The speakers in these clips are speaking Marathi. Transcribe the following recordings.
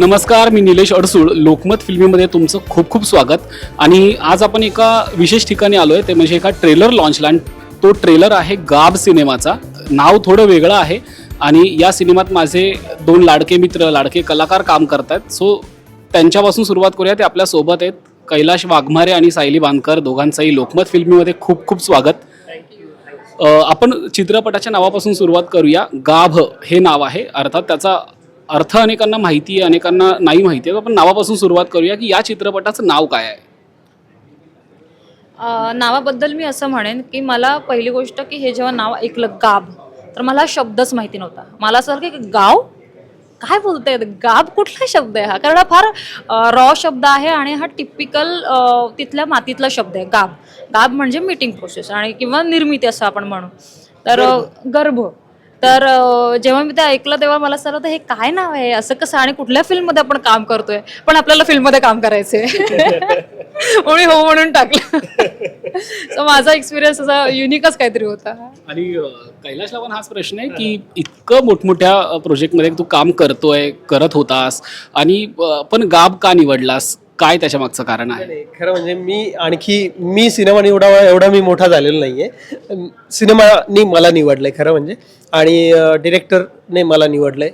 नमस्कार मी निलेश अडसूळ. लोकमत फिल्मीमध्ये तुमचं खूप खूप स्वागत. आणि आज आपण एका विशेष ठिकाणी आलो आहे ते म्हणजे एका ट्रेलर लॉन्चला. आणि तो ट्रेलर आहे गाब सिनेमाचा. नाव थोडं वेगळं आहे. आणि या सिनेमात माझे दोन लाडके मित्र लाडके कलाकार काम करत आहेत सो त्यांच्यापासून सुरुवात करूया. ते आपल्यासोबत आहेत कैलाश वाघमारे आणि सायली बांधकर. दोघांचंही लोकमत फिल्मीमध्ये खूप खूप स्वागत. आपण चित्रपटाच्या नावापासून सुरुवात करूया. गाभ हे नाव आहे. अर्थात त्याचा अर्थ अनेकांना माहिती आहे अनेकांना नाही माहिती आहे. आपण नावापासून सुरुवात करूया की या चित्रपटाचं नाव काय आहे? अ, नावाबद्दल मी असं म्हणेन की मला पहिली गोष्ट की हे जेव्हा नाव ऐकलं गाब तर मला हा शब्दच माहिती नव्हता. मला असं वाटलं की गाव? काय बोलताय गाब कुठला शब्द आहे हा? कारण हा फार रॉ शब्द आहे आणि हा टिपिकल तिथल्या मातीतला शब्द आहे गाब. गाब म्हणजे मीटिंग प्रोसेस आणि किंवा निर्मिती असं आपण म्हणू. तर गर्भ. तर जेव्हा मी ते ऐकलं तेव्हा मला सर हे काय नाव आहे? असं कसं? आणि कुठल्या फिल्ममध्ये आपण काम करतोय? पण आपल्याला फिल्ममध्ये काम करायचंय म्हणून हो म्हणून टाकलं. सो माझा एक्सपिरियन्स असा युनिकच काहीतरी होता. आणि कैलाश लावण हाच प्रश्न आहे की इतकं मोठमोठ्या प्रोजेक्ट प्रोजेक्टमध्ये तू काम करतोय करत होतास आणि पण गाब का निवडलास? काय त्याच्या मागचं कारण आहे? नाही, खरं म्हणजे मी आणखी मी सिनेमा निवडा एवढा मी मोठा झालेलो नाहीये. अम, सिनेमानी मला निवडलंय खरं म्हणजे. आणि डिरेक्टरने मला निवडलंय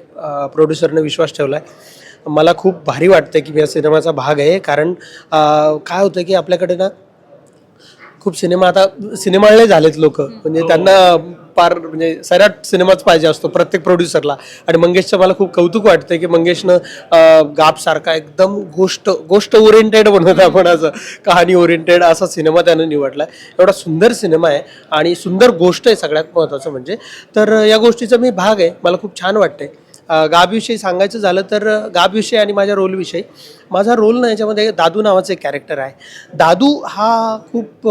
प्रोड्युसरने विश्वास ठेवलाय. मला खूप भारी वाटतं की मी या सिनेमाचा भाग आहे कारण अं, काय होतं की आपल्याकडे ना खूप सिनेमा आता सिनेमाळले झालेत लोक. म्हणजे त्यांना पार म्हणजे सैराट सिनेमाच पाहिजे असतो प्रत्येक प्रोड्युसरला आणि मंगेशचं मला खूप कौतुक वाटतं की मंगेशनं अं, गापसारखा एकदम गोष्ट गोष्ट ओरिएंटेड बनवत आपण असं कहाणी ओरिएंटेड असा सिनेमा त्यानं निवडला. एवढा सुंदर सिनेमा आहे आणि सुंदर गोष्ट आहे सगळ्यात महत्त्वाचं म्हणजे. तर या गोष्टीचा मी भाग आहे. मला खूप छान वाटते गाबविषयी सांगायचं झालं तर अं, गाबविषयी आणि माझ्या रोलविषयी माझा रोल ना याच्यामध्ये दादू नावाचं एक कॅरेक्टर आहे. दादू हा खूप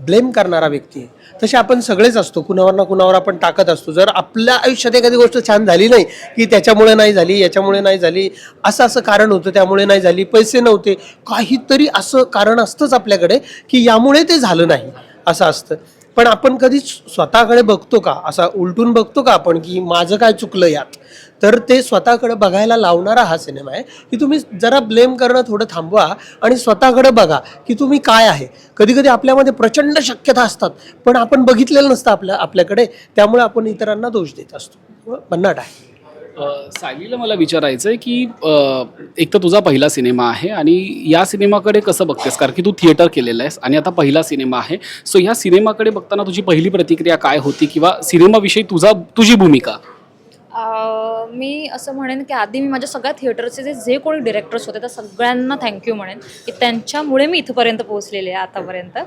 ब्लेम करणारा व्यक्ती आहे. तसे आपण सगळेच असतो. कुणावर ना कुणावर आपण टाकत असतो. जर आपल्या आयुष्यात एखादी गोष्ट छान झाली नाही की त्याच्यामुळे नाही झाली याच्यामुळे नाही झाली असं असं कारण होतं त्यामुळे नाही झाली पैसे नव्हते काहीतरी असं कारण असतंच आपल्याकडे की यामुळे ते झालं नाही. असं असतं. पण आपण कधीच स्वतःकडे बघतो का? असा उलटून बघतो का आपण की माझं काय चुकलं यात? तर ते स्वतःकडे बघायला लावणारा हा सिनेमा आहे की तुम्ही जरा ब्लेम करणं थोडं थांबवा आणि स्वतःकडे बघा की तुम्ही काय आहे. कधी कधी आपल्यामध्ये प्रचंड शक्यता असतात पण आपण बघितलेलं नसतं आपल्या आपल्याकडे. त्यामुळे आपण इतरांना दोष देत असतो. हो, भन्नाट आहे. सायलीला मला विचारायचं आहे की एक तर तुझा पहिला सिनेमा आहे आणि या सिनेमाकडे कसं बघतेस? कारण की तू थिएटर केलेलं आहेस आणि आता पहिला सिनेमा आहे. सो ह्या सिनेमाकडे बघताना तुझी पहिली प्रतिक्रिया काय होती किंवा सिनेमाविषयी तुझा तुझी भूमिका? अ, मी असं म्हणेन की आधी मी माझ्या सगळ्या थिएटरचे जे जे कोणी डिरेक्टर्स होते त्या सगळ्यांना थँक्यू म्हणेन. की त्यांच्यामुळे मी इथंपर्यंत पोहोचलेले आहे आतापर्यंत.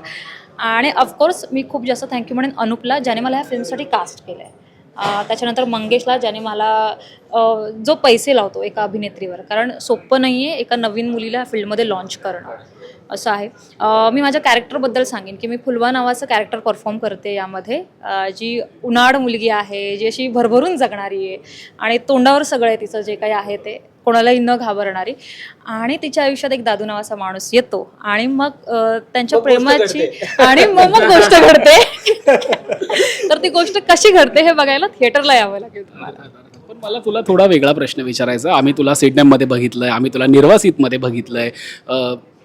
आणि ऑफकोर्स मी खूप जास्त थँक्यू म्हणेन अनुपला ज्याने मला ह्या फिल्मसाठी कास्ट केलं आहे त्याच्यानंतर मंगेशला ज्याने मला जो पैसे लावतो एका अभिनेत्रीवर. कारण सोपं नाही आहे एका नवीन मुलीला फील्डमध्ये लॉन्च करणं. असं आहे. मी माझ्या कॅरेक्टरबद्दल सांगेन की मी फुलवा नावाचं कॅरेक्टर परफॉर्म करते यामध्ये. जी उन्हाळ मुलगी आहे जी अशी भरभरून जगणारी आहे आणि तोंडावर सगळं आहे तिचं जे काही आहे ते कोणालाही न घाबरणारी. आणि तिच्या आयुष्यात एक दादू नावाचा माणूस येतो आणि मग त्यांच्या प्रेमाची. आणि मग मग गोष्ट घडते. गोष्ट कशी घडते हे बघायला थिएटरला यावं लागेल तुम्हाला. पण मला तुला थोडा वेगळा प्रश्न विचारायचा आम्ही तुला सिडनॅममध्ये बघितलंय आम्ही तुला निर्वासितमध्ये बघितलंय.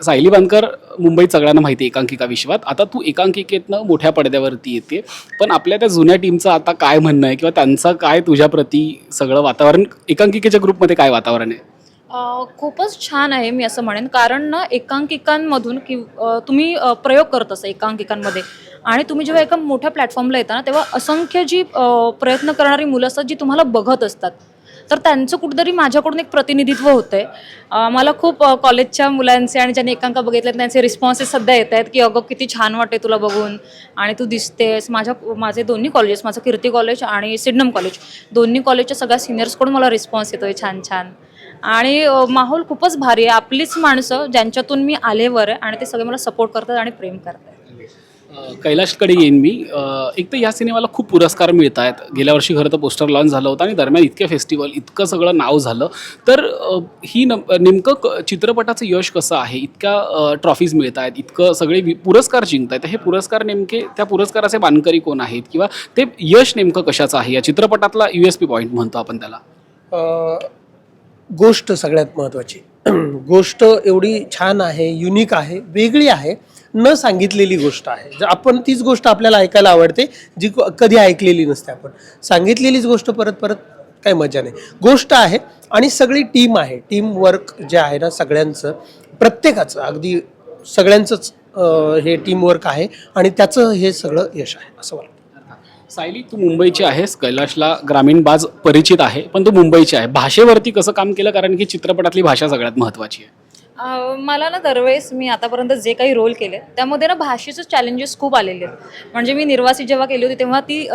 सायली बांधकर मुंबईत सगळ्यांना माहिती आहे एकांकिका विश्वात. आता तू एकांकिकेतनं मोठ्या पडद्यावरती येते. पण आपल्या त्या जुन्या टीमचं आता काय म्हणणं आहे? किंवा त्यांचं काय तुझ्याप्रती सगळं वातावरण? एकांकिकेच्या ग्रुपमध्ये काय वातावरण आहे? खूपच छान आहे मी असं म्हणेन. कारण ना एकांकिकांमधून कि तुम्ही प्रयोग करत असता एकांकिकांमध्ये. आणि तुम्ही जेव्हा एका मोठ्या प्लॅटफॉर्मला येता ना तेव्हा असंख्य जी प्रयत्न करणारी मुलं असतात जी तुम्हाला बघत असतात. तर त्यांचं कुठेतरी माझ्याकडून एक प्रतिनिधित्व होतं आहे मला खूप कॉलेजच्या मुलांचे आणि ज्यांनी एकांका बघितले त्यांचे रिस्पॉन्सेस सध्या येत आहेत की अगं किती छान वाटते तुला बघून. आणि तू दिसतेस. माझ्या माझे दोन्ही कॉलेजेस माझं कीर्ती कॉलेज आणि सिडनम कॉलेज दोन्ही कॉलेजच्या सगळ्या सिनियर्सकडून मला रिस्पॉन्स येतो आहे छान छान. आणि माहोल खूपच भारी आहे. आपलीच माणसं ज्यांच्यातून मी आलेवर आहे आणि ते सगळे मला सपोर्ट करतात आणि प्रेम करतात. कैलाशकडे येईन मी. एक तर या सिनेमाला खूप पुरस्कार मिळत आहेत गेल्या वर्षी खरं तर पोस्टर लॉन्च झालं होतं आणि दरम्यान इतके फेस्टिवल इतकं सगळं नाव झालं. तर ही न नेमकं क- चित्रपटाचं यश कसं आहे? इतक्या ट्रॉफीज मिळत आहेत इतकं सगळे वि- पुरस्कार जिंकत आहेत हे पुरस्कार नेमके त्या पुरस्काराचे मानकरी कोण आहेत? किंवा ते यश नेमकं कशाचं आहे? या चित्रपटातला यू एस पी पॉईंट म्हणतो आपण त्याला. गोष्ट सगळ्यात महत्त्वाची गोष्ट एवढी छान आहे युनिक आहे वेगळी आहे न सांगितलेली गोष्ट आहे. जर आपण तीच गोष्ट आपल्याला ऐकायला आवडते जी क- कधी ऐकलेली नसते आपण. सांगितलेलीच गोष्ट परत परत काही मजा नाही. गोष्ट आहे आणि सगळी टीम आहे. टीम वर्क जे आहे ना सगळ्यांचं प्रत्येकाचं अगदी सगळ्यांचंच हे टीम वर्क आहे आणि त्याचं हे सगळं यश आहे असं वाटतं. सायली तू मुंबईची आहेस कैलाशला ग्रामीण बाज परिचित आहे पण तू मुंबईची आहे. भाषेवरती कसं काम केलं? कारण की चित्रपटातली भाषा सगळ्यात महत्त्वाची आहे. अं, मला ना दरवेळेस मी आतापर्यंत जे काही रोल केले त्यामध्ये ना भाषेचे चॅलेंजेस खूप आलेले आहेत. म्हणजे मी निर्वासित जेव्हा केली होती तेव्हा ती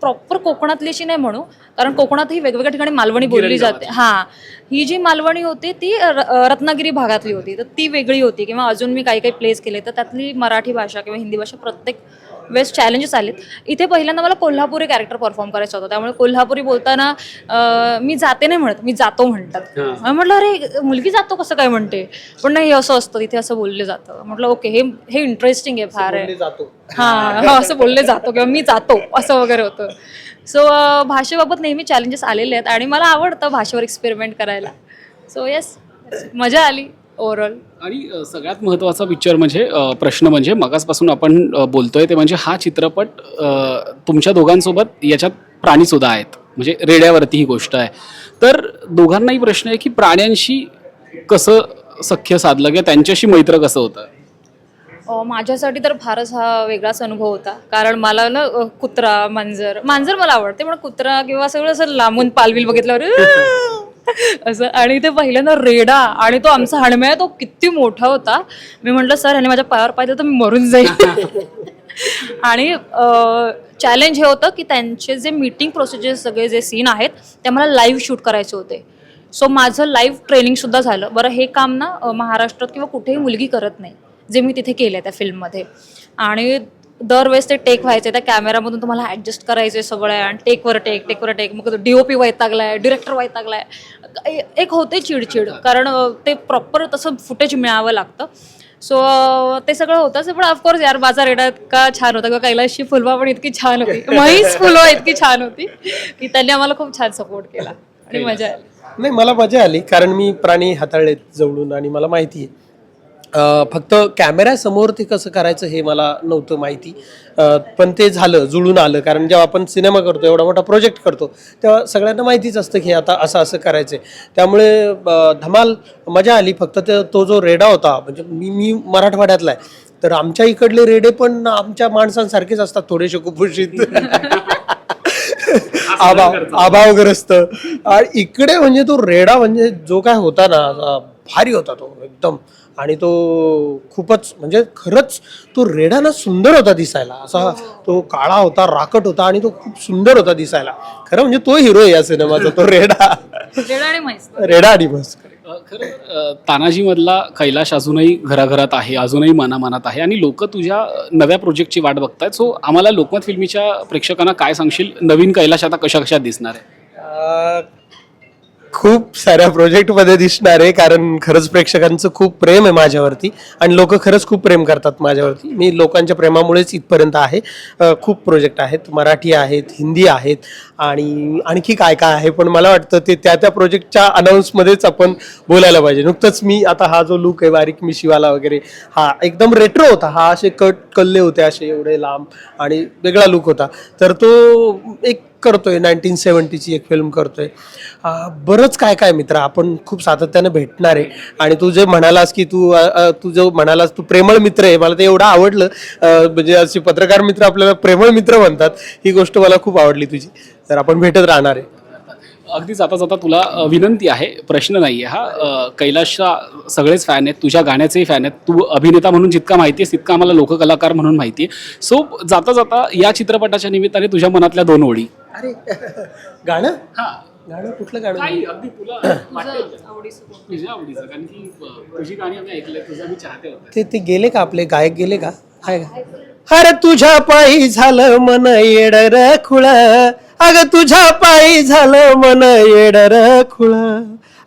प्रॉपर कोकणातली अशी नाही म्हणू कारण कोकणातही वेगवेगळ्या ठिकाणी मालवणी बोलली जाते. हां. ही जी मालवणी होती ती र- अं, रत्नागिरी भागातली होती. तर ती वेगळी होती किंवा अजून मी काही काही प्लेस केले तर त्यातली मराठी भाषा किंवा हिंदी भाषा प्रत्येक वेळेस चॅलेंजेस आलेत. इथे पहिल्यांदा मला कोल्हापुरी कॅरेक्टर परफॉर्म करायचं होतं. त्यामुळे कोल्हापुरी बोलताना अं, मी जाते नाही म्हणत मी जातो म्हणतात. हां. म्हटलं अरे मुलगी जातो कसं काय म्हणते? पण नाही असं असतं तिथे असं बोलले जातं. म्हटलं ओके हे हे इंटरेस्टिंग आहे फार आहे. जातो. हा हा असं बोलले जातो किंवा मी जातो असं वगैरे होतं. सो भाषेबाबत नेहमी चॅलेंजेस आलेले आहेत आणि मला आवडतं भाषेवर एक्सपेरिमेंट करायला. सो येस मजा आली. ओव्हरऑल आणि अ, सगळ्यात महत्त्वाचा पिक्चर म्हणजे अ, प्रश्न म्हणजे मगासपासून आपण अ, बोलतोय ते म्हणजे हा चित्रपट अ, तुमच्या दोघांसोबत याच्यात प्राणीसुद्धा आहेत. म्हणजे रेड्यावरती ही गोष्ट आहे. तर दोघांनाही प्रश्न आहे की प्राण्यांशी कसं सख्य साधलं किंवा त्यांच्याशी मैत्र कसं होतं? अ, माझ्यासाठी तर फारच हा वेगळाच अनुभव होता. कारण मला ना अ, कुत्रा मांजर मांजर मला आवडते पण कुत्रा किंवा सगळं असं लांबून पालविल बघितल्यावर "अं!" असं. आणि ते पहिल्यांदा रेडा आणि तो आमचा हणम्या तो किती मोठा होता. मी म्हटलं सर ह्याने माझ्या पायावर पाहिजे तर मी मरून जाईल आणि चॅलेंज हे होतं की त्यांचे जे मीटिंग प्रोसिजर सगळे जे सीन आहेत ते मला लाईव्ह शूट करायचे होते. सो माझं लाईव्ह ट्रेनिंगसुद्धा झालं. बरं हे काम ना महाराष्ट्रात किंवा कुठेही मुलगी करत नाही जे मी तिथे केलं त्या फिल्ममध्ये आणि दरवेळेस ते टेक व्हायचे त्या कॅमेरामधून तुम्हाला ॲडजस्ट करायचे सगळं आणि टेकवर टेक टेकवर टेक मग डी ओ पी वैतागलाय डिरेक्टर वैतागलाय. एक होते चिडचिड कारण ते प्रॉपर तसं फुटेज मिळावं लागतं. सो ते सगळं होतंच पण ऑफकोर्स यार माझा रेडा इतका छान होता. किंवा कैलाशी फुलवा पण इतकी छान होती. म्हैस फुलवा इतकी छान होती की त्यांनी आम्हाला खूप छान सपोर्ट केला. आणि मजा आली. नाही मला मजा आली कारण मी प्राणी हाताळलेत जवळून आणि मला माहिती आहे. फक्त कॅमेऱ्यासमोर ते कसं करायचं हे मला नव्हतं माहिती. पण ते झालं जुळून आलं. कारण जेव्हा आपण सिनेमा करतो एवढा मोठा प्रोजेक्ट करतो तेव्हा सगळ्यांना माहितीच असतं की आता असं असं करायचं त्यामुळे धमाल मजा आली. फक्त ते तो जो रेडा होता म्हणजे मी मी मराठवाड्यातला आहे. तर आमच्या इकडले रेडे पण आमच्या माणसांसारखेच असतात थोडेसे कुपोषित आबा आबावग्रस्त आणि इकडे म्हणजे तो रेडा म्हणजे जो काय होता ना भारी होता तो एकदम. आणि तो खूपच म्हणजे खरंच तो रेडा ना सुंदर होता दिसायला. असा तो काळा होता राकट होता आणि तो खूप सुंदर होता दिसायला. खरं म्हणजे तो हिरो आहे या सिनेमाचा तो रेडा. रेडा आणि मस्त खरं अ, तानाजीमधला कैलाश अजूनही घराघरात आहे अजूनही मनामनात आहे आणि लोक तुझ्या नव्या प्रोजेक्टची वाट बघतायत. सो आम्हाला लोकमत फिल्मीच्या प्रेक्षकांना काय सांगशील? नवीन कैलाश आता कशा कशात दिसणार आहे? खूप साऱ्या प्रोजेक्टमध्ये दिसणार आहे कारण खरंच प्रेक्षकांचं खूप प्रेम आहे माझ्यावरती आणि लोक खरंच खूप प्रेम करतात माझ्यावरती. मी लोकांच्या प्रेमामुळेच इथपर्यंत आहे. खूप प्रोजेक्ट आहेत. मराठी आहेत हिंदी आहेत. आणि आणखी काय काय आहे? पण मला वाटतं ते त्या त्या प्रोजेक्टच्या अनाऊन्समध्येच आपण बोलायला पाहिजे. नुकतंच मी आता हा जो लुक आहे बारीक मी शिवाला वगैरे हा एकदम रेट्रो होता. हा असे कट कल्ले होते असे एवढे लांब आणि वेगळा लुक होता. तर तो एक करतोय नाईन्टीन सेवन्टीची एक फिल्म करतोय. बरंच काय काय मित्र आपण खूप सातत्यानं भेटणार आहे. आणि तू जे म्हणालास की तू तू जो म्हणालास तू प्रेमळ मित्र आहे. मला ते एवढं आवडलं. म्हणजे असे पत्रकार मित्र आपल्याला प्रेमळ मित्र म्हणतात. ही गोष्ट मला खूप आवडली तुझी. तर आपण भेटत राहणार आहे. अगदी जाता जाता तुला विनंती आहे प्रश्न नाही आहे हा कैलाशचा सगळेच फॅन आहेत तुझ्या गाण्याचेही फॅन आहेत. तू अभिनेता म्हणून जितका माहिती आहेस तितका आम्हाला लोककलाकार म्हणून माहिती आहे. सो जाता जाता या चित्रपटाच्या निमित्ताने तुझ्या मनातल्या दोन ओळी. अरे गाणं? हा. गाणं कुठलं गाणं? काही अगदी तुला वाटेल. तुझ्या आवडीचं कारण की अ, तुझी गाणी आम्ही ऐकले तुझा मी चाहते होते. ते ते गेले का आपले? गायक गेले का? आहे का? अरे तुझ्या पायी झालं मन येडर खुळ अग तुझ्या पायी झालं मन येडर खुळ.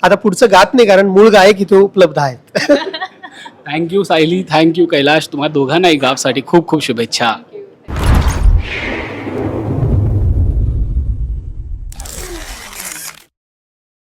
आता पुढचं गात नाही कारण मूळ गायक इथे उपलब्ध आहेत. थँक्यू सायली. थँक्यू कैलाश. तुम्हा दोघांनाही गावसाठी खूप खूप शुभेच्छा.